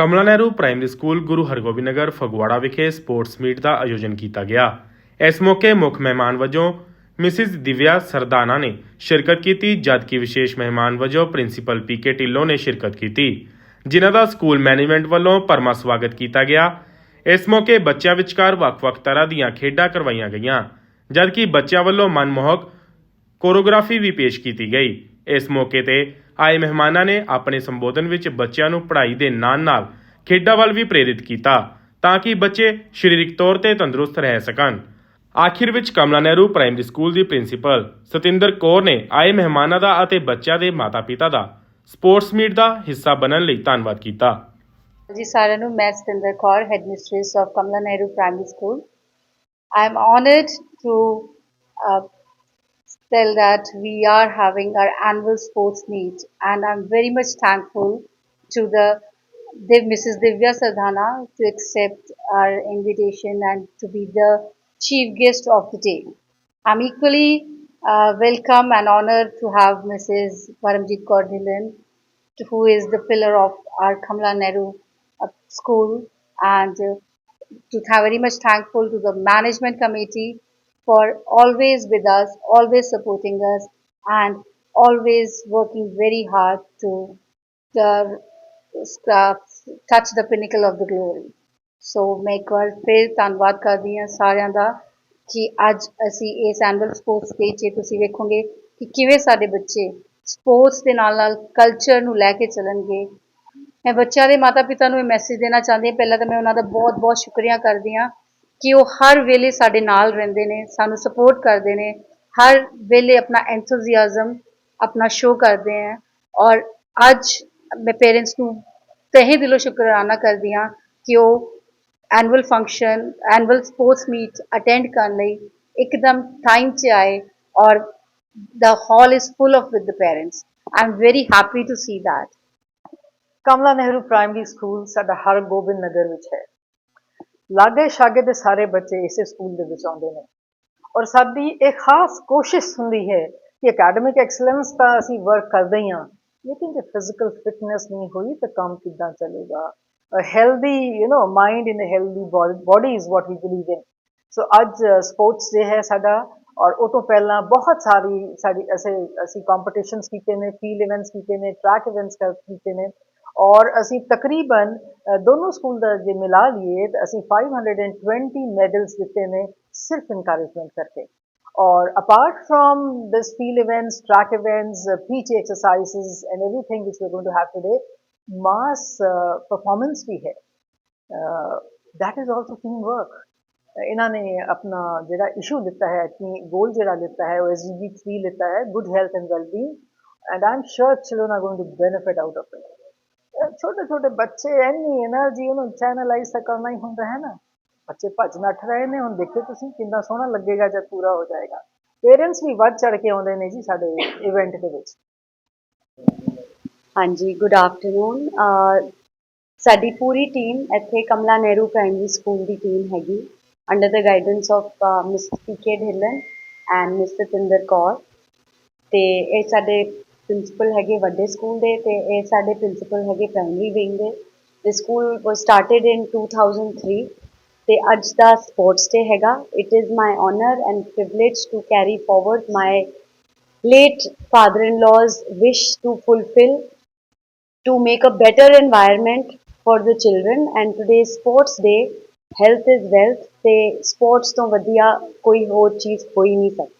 ਕਮਲਾ Nehru primary school Guru Hargobind Nagar Phagwara ਵਿਖੇ sports meat ਦਾ ਆਯੋਜਨ ਕੀਤਾ ਗਿਆ। ਇਸ ਮੌਕੇ ਮੁੱਖ ਮਹਿਮਾਨ ਵਜੋਂ ਮਿਸਿਸ ਦਿਵਿਆ ਸਰਦਾਨਾ ਨੇ ਸ਼ਿਰਕਤ ਕੀਤੀ, ਜਦਕਿ ਵਿਸ਼ੇਸ਼ ਮਹਿਮਾਨ ਵਜੋਂ ਪ੍ਰਿੰਸੀਪਲ ਪੀਕੇ ਢਿੱਲੋਂ ਨੇ ਸ਼ਿਰਕਤ ਕੀਤੀ। ਜਿਨ੍ਹਾਂ ਦਾ ਸਕੂਲ ਮੈਨੇਜਮੈਂਟ ਵੱਲੋਂ ਪਰਮਾ ਸਵਾਗਤ ਕੀਤਾ ਗਿਆ। ਇਸ ਮੌਕੇ ਬੱਚਿਆਂ ਵਿਚਕਾਰ ਵੱਖ-ਵੱਖ ਤਰ੍ਹਾਂ ਦੀਆਂ ਖੇਡਾਂ ਕਰਵਾਈਆਂ ਗਈਆਂ, ਜਦਕਿ ਬੱਚਿਆਂ ਵੱਲੋਂ ਮਨਮੋਹਕ ਕੋਰੀਓਗ੍ਰਾਫੀ ਵੀ ਪੇਸ਼ ਕੀਤੀ ਗਈ। ਇਸ ਮੌਕੇ ਤੇ ਆਏ ਮਹਿਮਾਨਾਂ ਨੇ ਆਪਣੇ ਸੰਬੋਧਨ ਵਿੱਚ ਬੱਚਿਆਂ ਨੂੰ ਪੜ੍ਹਾਈ ਦੇ ਨਾਲ-ਨਾਲ ਖੇਡਾਂ ਵੱਲ ਵੀ ਪ੍ਰੇਰਿਤ ਕੀਤਾ ਤਾਂ ਕਿ ਬੱਚੇ ਸਰੀਰਕ ਤੌਰ ਤੇ ਤੰਦਰੁਸਤ ਰਹਿ ਸਕਣ। ਆਖਿਰ ਵਿੱਚ ਕਮਲਾ ਨਹਿਰੂ ਪ੍ਰਾਇਮਰੀ ਸਕੂਲ ਦੀ ਪ੍ਰਿੰਸੀਪਲ ਸਤਿੰਦਰ ਕੌਰ ਨੇ ਆਏ ਮਹਿਮਾਨਾਂ ਦਾ ਅਤੇ ਬੱਚਿਆਂ ਦੇ ਮਾਤਾ-ਪਿਤਾ ਦਾ ਸਪੋਰਟਸ ਮੀਟ ਦਾ ਹਿੱਸਾ ਬਣਨ ਲਈ ਧੰਨਵਾਦ ਕੀਤਾ। ਜੀ ਸਾਰਿਆਂ ਨੂੰ, ਮੈਂ Satinder Kaur head mistress of Kamla Nehru primary school. I am honored to tell that we are having our annual sports meet and I'm very much thankful to the Dev, Mrs. Divya Sadhana to accept our invitation and to be the chief guest of the day. I'm equally uh, welcome and honored to have Mrs. Paramjit Kaur who is the pillar of our Kamla Nehru uh, school and uh, to have very much thankful to the management committee for always with us, always supporting us and always working very hard to uh, uh, touch the pinnacle of the glory. So ਮੈਂ ਇੱਕ ਵਾਰ ਫਿਰ ਧੰਨਵਾਦ ਕਰਦੀ ਹਾਂ ਸਾਰਿਆਂ ਦਾ ਕਿ ਅੱਜ ਅਸੀਂ ਇਸ ਐਨੂਅਲ ਸਪੋਰਟਸ ਡੇ 'ਚ ਤੁਸੀਂ ਵੇਖੋਗੇ ਕਿ ਕਿਵੇਂ ਸਾਡੇ ਬੱਚੇ ਸਪੋਰਟਸ ਦੇ ਨਾਲ ਨਾਲ ਕਲਚਰ ਨੂੰ ਲੈ ਕੇ ਚੱਲਣਗੇ। ਮੈਂ ਬੱਚਿਆਂ ਦੇ ਮਾਤਾ ਪਿਤਾ ਨੂੰ ਇਹ ਮੈਸੇਜ ਦੇਣਾ ਚਾਹੁੰਦੀ ਹਾਂ। ਪਹਿਲਾਂ ਤਾਂ ਮੈਂ ਉਹਨਾਂ ਦਾ ਬਹੁਤ ਬਹੁਤ ਸ਼ੁਕਰੀਆ ਕਰਦੀ ਹਾਂ। ਕਿ ਉਹ ਹਰ ਵੇਲੇ ਸਾਡੇ ਨਾਲ ਰਹਿੰਦੇ ਨੇ, ਸਾਨੂੰ ਸਪੋਰਟ ਕਰਦੇ ਨੇ, ਹਰ ਵੇਲੇ ਆਪਣਾ ਐਂਥੂਸੀਆਜ਼ਮ ਆਪਣਾ ਸ਼ੋਅ ਕਰਦੇ ਹੈ। ਔਰ ਅੱਜ ਮੈਂ ਪੇਰੈਂਟਸ ਨੂੰ ਤਹਿ ਦਿਲੋਂ ਸ਼ੁਕਰਾਨਾ ਕਰਦੀ ਹਾਂ ਕਿ ਉਹ annual function annual sports meet attend ਕਰਨ ਲਈ ਇੱਕਦਮ ਟਾਈਮ 'ਚ ਆਏ ਔਰ the hall is full of with the parents. I'm very happy to see that. Kamla Nehru primary school ਸਾਡਾ ਹਰਗੋਬਿੰਦ ਨਗਰ ਵਿੱਚ ਹੈ। ਲਾਗੇ ਸ਼ਾਗੇ ਦੇ ਸਾਰੇ ਬੱਚੇ ਇਸੇ ਸਕੂਲ ਦੇ ਵਿੱਚ ਆਉਂਦੇ ਨੇ। ਔਰ ਸਾਡੀ ਇਹ ਖਾਸ ਕੋਸ਼ਿਸ਼ ਹੁੰਦੀ ਹੈ ਕਿ ਅਕੈਡਮਿਕ ਐਕਸਲੈਂਸ ਤਾਂ ਅਸੀਂ ਵਰਕ ਕਰਦੇ ਹੀ ਹਾਂ, ਲੇਕਿਨ ਜੇ ਫਿਜ਼ੀਕਲ ਫਿਟਨੈਸ ਨਹੀਂ ਹੋਈ ਤਾਂ ਕੰਮ ਕਿੱਦਾਂ ਚੱਲੇਗਾ? Healthy you know mind in a healthy body is what we believe in so ਅੱਜ ਸਪੋਰਟਸ ਡੇ ਹੈ ਸਾਡਾ, ਔਰ ਉਹ ਤੋਂ ਪਹਿਲਾਂ ਬਹੁਤ ਸਾਰੀ ਸਾਡੀ ਅਸੀਂ ਅਸੀਂ ਕੰਪੀਟੀਸ਼ਨਸ ਕੀਤੇ ਨੇ ਫੀਲਡ ਇਵੈਂਟਸ ਕੀਤੇ ਨੇ ਟਰੈਕ ਇਵੈਂਟਸ ਕੀਤੇ ਨੇ। ਔਰ ਅਸੀਂ ਤਕਰੀਬਨ ਅ, ਦੋਨੋਂ ਸਕੂਲ ਦਾ ਜੇ ਮਿਲਾ ਲਈਏ ਤਾਂ ਅਸੀਂ 520 ਮੈਡਲਸ ਜਿੱਤੇ ਨੇ ਸਿਰਫ ਇਨਕਰੇਜਮੈਂਟ ਕਰਕੇ ਔਰ apart from this field events track events PT exercises and everything which we are going to have today mass uh, performance ਵੀ ਹੈ that is also team work ਇਹਨਾਂ ਨੇ ਆਪਣਾ ਜਿਹੜਾ ਇਸ਼ੂ ਲਿੱਤਾ ਹੈ ਕਿ ਗੋਲ ਜਿਹੜਾ ਲਿੱਤਾ ਹੈ ਉਹ ਐਸਜੀਬੀ 3 ਲਿੱਤਾ ਹੈ good health and wellbeing and I am sure children are going to benefit out of it ਛੋਟੇ ਛੋਟੇ ਬੱਚੇ ਐਨੀ એનર્ਜੀ ਉਹਨੂੰ ਚੈਨਲਾਈਜ਼ ਤਾਂ ਕਰਨਾ ਹੀ ਹੁੰਦਾ ਹੈ ਨਾ। ਬੱਚੇ ਭੱਜ ਨੱਠ ਰਹੇ ਨੇ, ਹੁਣ ਦੇਖੋ ਤੁਸੀਂ ਕਿੰਨਾ ਸੋਹਣਾ ਲੱਗੇਗਾ ਜਦ ਪੂਰਾ ਹੋ ਜਾਏਗਾ। ਪੇਰੈਂਟਸ ਵੀ ਵੱਧ ਚੜ ਕੇ ਆਉਂਦੇ ਨੇ ਜੀ ਸਾਡੇ ਇਵੈਂਟ ਦੇ ਵਿੱਚ। ਹਾਂਜੀ ਗੁੱਡ ਆਫਟਰਨੂਨ ਸਾਡੀ ਪੂਰੀ ਟੀਮ ਇੱਥੇ ਕਮਲਾ ਨਹਿਰੂ ਪ੍ਰਾਇਮਰੀ ਸਕੂਲ ਦੀ ਟੀਮ ਹੈਗੀ। Under the guidance of miss PK Dhillon and miss Satinder Kaur ਤੇ ਇਹ ਸਾਡੇ ਪ੍ਰਿੰਸੀਪਲ ਹੈਗੇ ਵੱਡੇ ਸਕੂਲ ਦੇ ਤੇ ਇਹ ਸਾਡੇ ਪ੍ਰਿੰਸੀਪਲ ਹੈਗੇ ਪ੍ਰਾਇਮਰੀ ਵਿੰਗ ਦੇ ਤੇ ਸਕੂਲ ਵਾਸ ਸਟਾਰਟਡ ਇਨ 2003 ਤੇ ਅੱਜ ਦਾ ਸਪੋਰਟਸ ਡੇ ਹੈਗਾ it is my honour and privilege to carry forward my late father-in-law's wish to fulfill to make a better environment for the children and today's sports day health is wealth ਤੇ sports ਤੋਂ ਵਧੀਆ ਕੋਈ ਹੋਰ ਚੀਜ਼ ਹੋਈ ਨਹੀਂ ਸਕਦੀ